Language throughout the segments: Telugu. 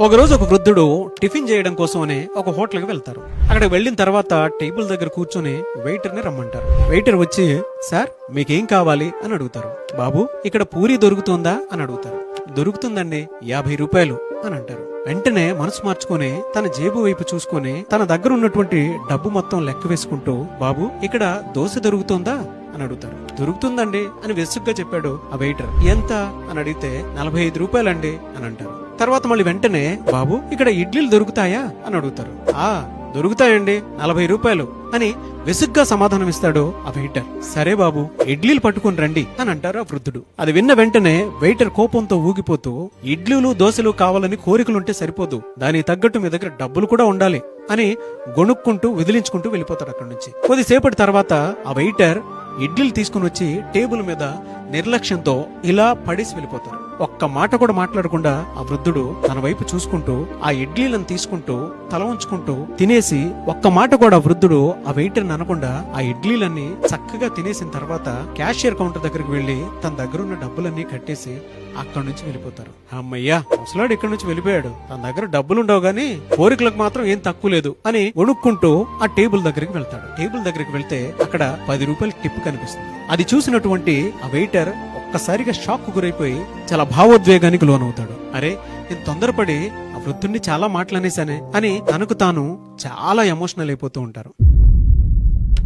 ఒకరోజు ఒక వృద్ధుడు టిఫిన్ చేయడం కోసమనే ఒక హోటల్కి వెళ్తారు. అక్కడికి వెళ్ళిన తర్వాత టేబుల్ దగ్గర కూర్చొని వెయిటర్ని రమ్మంటారు. వెయిటర్ వచ్చి సార్ మీకేం కావాలి? అని అడుగుతారు. బాబు ఇక్కడ పూరి దొరుకుతుందా? అని అడుగుతారు. దొరుకుతుందండి యాభై రూపాయలు. అని అంటారు. వెంటనే మనసు మార్చుకొని తన జేబు వైపు చూసుకొని తన దగ్గర ఉన్నటువంటి డబ్బు మొత్తం లెక్క వేసుకుంటూ బాబు ఇక్కడ దోశ దొరుకుతుందా? అని అడుగుతారు. దొరుకుతుందండి అని విసుగ్గా చెప్పాడు ఆ వెయిటర్. ఎంత? అని అడిగితే నలభై ఐదు రూపాయలండి అని అంటారు. తర్వాత మళ్ళీ వెంటనే బాబు ఇక్కడ ఇడ్లీలు దొరుకుతాయా? అని అడుగుతారు. ఆ దొరుకుతాయండి నలభై రూపాయలు అని విసుగ్గా సమాధానం ఇస్తాడు ఆ వెయిటర్. సరే బాబు ఇడ్లీలు పట్టుకుని రండి అని అంటారు ఆ వృద్ధుడు. అది విన్న వెంటనే వెయిటర్ కోపంతో ఊగిపోతూ ఇడ్లీలు దోశలు కావాలని కోరికలుంటే సరిపోదు. దానికి తగ్గట్టు మీ దగ్గర డబ్బులు కూడా ఉండాలి అని గొణుక్కుంటూ విదిలించుకుంటూ వెళ్ళిపోతాడు అక్కడి నుంచి. కొద్దిసేపటి తర్వాత ఆ వెయిటర్ ఇడ్లీలు తీసుకుని వచ్చి టేబుల్ మీద నిర్లక్ష్యంతో ఇలా పడేసి వెళ్ళిపోతారు. ఒక్క మాట కూడా మాట్లాడకుండా ఆ వృద్ధుడు తన వైపు చూసుకుంటూ ఆ ఇడ్లీలను తీసుకుంటూ తల ఉంచుకుంటూ తినేసి ఒక్క మాట కూడా వృద్ధుడు ఆ వెయిటర్ అనకుండా ఆ ఇడ్లీలన్నీ చక్కగా తినేసిన తర్వాత క్యాషియర్ కౌంటర్ దగ్గరికి వెళ్ళి తన దగ్గర ఉన్న డబ్బులన్నీ కట్టేసి అక్కడి నుంచి వెళ్ళిపోతారు. అమ్మయ్యా ముసలాడు ఇక్కడి నుంచి వెళ్ళిపోయాడు. తన దగ్గర డబ్బులుండవు గానీ కోరికలకు మాత్రం ఏం తక్కువ లేదు అని వణుక్కుంటూ ఆ టేబుల్ దగ్గరికి వెళ్తాడు. టేబుల్ దగ్గరికి వెళ్తే అక్కడ పది రూపాయల టిప్ కనిపిస్తుంది. అది చూసినటువంటి ఆ వెయిటర్ ఒక్కసారిగా షాక్ గురైపోయి చాలా భావోద్వేగానికి లోనవుతాడు. అరే నేను తొందరపడి ఆ వృద్ధుణ్ణి చాలా మాట్లాడేశానే అని తనకు తాను చాలా ఎమోషనల్ అయిపోతూ ఉంటారు.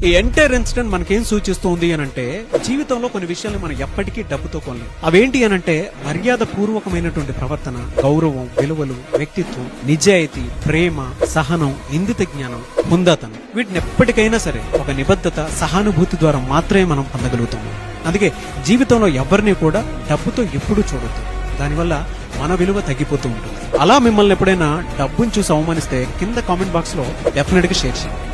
ఈ ఎంటైర్ ఇన్సిడెంట్ మనకేం సూచిస్తుంది అని అంటే జీవితంలో కొన్ని విషయాలు మనం ఎప్పటికీ డబ్బుతో కొనలేం అవేంటి అని అంటే మర్యాద పూర్వకమైనటువంటి ప్రవర్తన గౌరవం విలువలు వ్యక్తిత్వం నిజాయితీ ప్రేమ సహనం ఇందిత జ్ఞానం ముందాతనం వీటిని ఎప్పటికైనా సరే ఒక నిబద్ధత సహానుభూతి ద్వారా మాత్రమే మనం పొందగలుగుతాం. అందుకే జీవితంలో ఎవరిని కూడా డబ్బుతో ఎప్పుడూ చూడొద్దు. దానివల్ల మన విలువ తగ్గిపోతూ ఉంటుంది. అలా మిమ్మల్ని ఎప్పుడైనా డబ్బుని చూసి అవమానిస్తే కింద కామెంట్ బాక్స్లో డెఫినెట్గా షేర్ చేయండి.